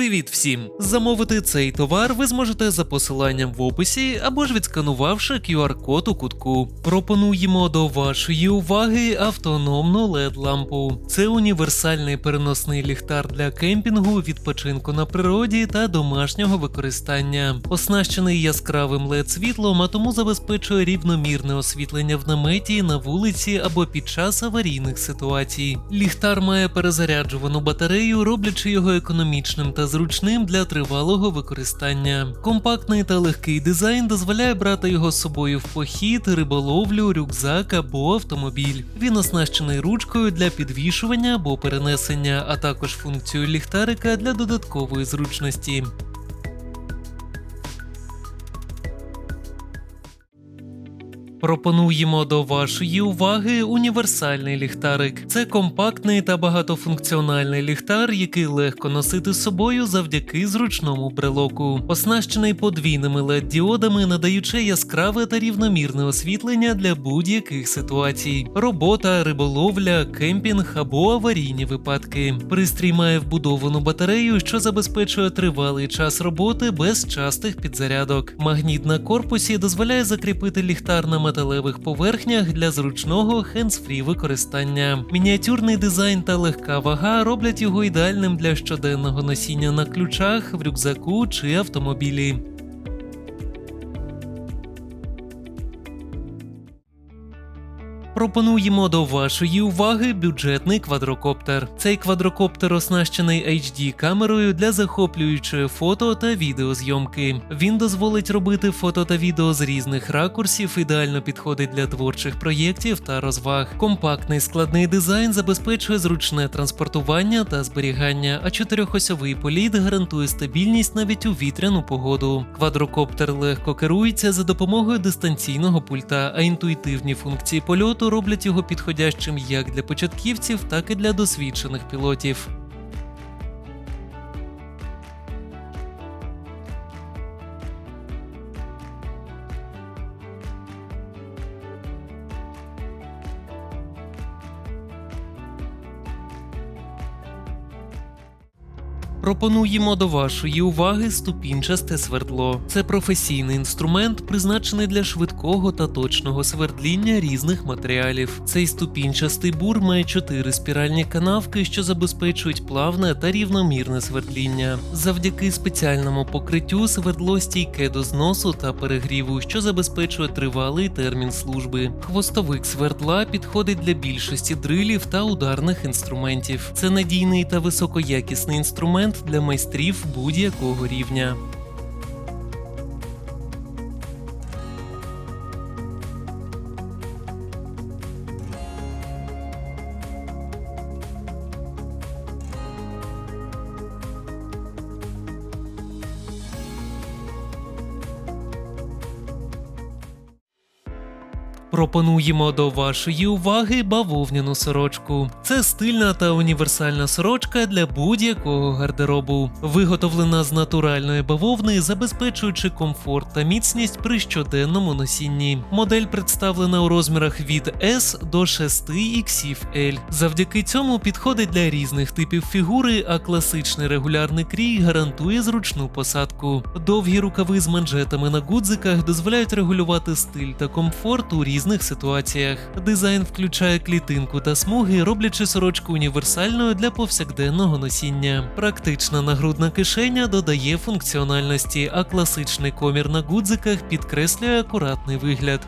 Привіт всім! Замовити цей товар ви зможете за посиланням в описі або ж відсканувавши QR-код у кутку. Пропонуємо до вашої уваги автономну LED-лампу. Це універсальний переносний ліхтар для кемпінгу, відпочинку на природі та домашнього використання. Оснащений яскравим LED-світлом, а тому забезпечує рівномірне освітлення в наметі, на вулиці або під час аварійних ситуацій. Ліхтар має перезаряджувану батарею, роблячи його економічним та зручним для тривалого використання. Компактний та легкий дизайн дозволяє брати його з собою в похід, риболовлю, рюкзак або автомобіль. Він оснащений ручкою для підвішування або перенесення, а також функцією ліхтарика для додаткової зручності. Пропонуємо до вашої уваги універсальний ліхтарик. Це компактний та багатофункціональний ліхтар, який легко носити з собою завдяки зручному брелоку. Оснащений подвійними LED-діодами, надаючи яскраве та рівномірне освітлення для будь-яких ситуацій: робота, риболовля, кемпінг або аварійні випадки. Пристрій має вбудовану батарею, що забезпечує тривалий час роботи без частих підзарядок. Магніт на корпусі дозволяє закріпити ліхтар на металевих поверхнях для зручного хендсфрі використання. Мініатюрний дизайн та легка вага роблять його ідеальним для щоденного носіння на ключах, в рюкзаку чи автомобілі. Пропонуємо до вашої уваги бюджетний квадрокоптер. Цей квадрокоптер оснащений HD камерою для захоплюючої фото та відеозйомки. Він дозволить робити фото та відео з різних ракурсів, ідеально підходить для творчих проєктів та розваг. Компактний складний дизайн забезпечує зручне транспортування та зберігання, а чотирьохосьовий політ гарантує стабільність навіть у вітряну погоду. Квадрокоптер легко керується за допомогою дистанційного пульта, а інтуїтивні функції польоту роблять його підходящим як для початківців, так і для досвідчених пілотів. Пропонуємо до вашої уваги ступінчасте свердло. Це професійний інструмент, призначений для швидкого та точного свердління різних матеріалів. Цей ступінчастий бур має чотири спіральні канавки, що забезпечують плавне та рівномірне свердління. Завдяки спеціальному покриттю свердло стійке до зносу та перегріву, що забезпечує тривалий термін служби. Хвостовик свердла підходить для більшості дрилів та ударних інструментів. Це надійний та високоякісний інструмент для майстрів будь-якого рівня. Пропонуємо до вашої уваги бавовняну сорочку. Це стильна та універсальна сорочка для будь-якого гардеробу, виготовлена з натуральної бавовни, забезпечуючи комфорт та міцність при щоденному носінні. Модель представлена у розмірах від S до 6 XL. Завдяки цьому підходить для різних типів фігури, а класичний регулярний крій гарантує зручну посадку. Довгі рукави з манжетами на гудзиках дозволяють регулювати стиль та комфорт у різних ситуаціях. Дизайн включає клітинку та смуги, роблячи сорочку універсальною для повсякденного носіння. Практична нагрудна кишеня додає функціональності, а класичний комір на гудзиках підкреслює акуратний вигляд.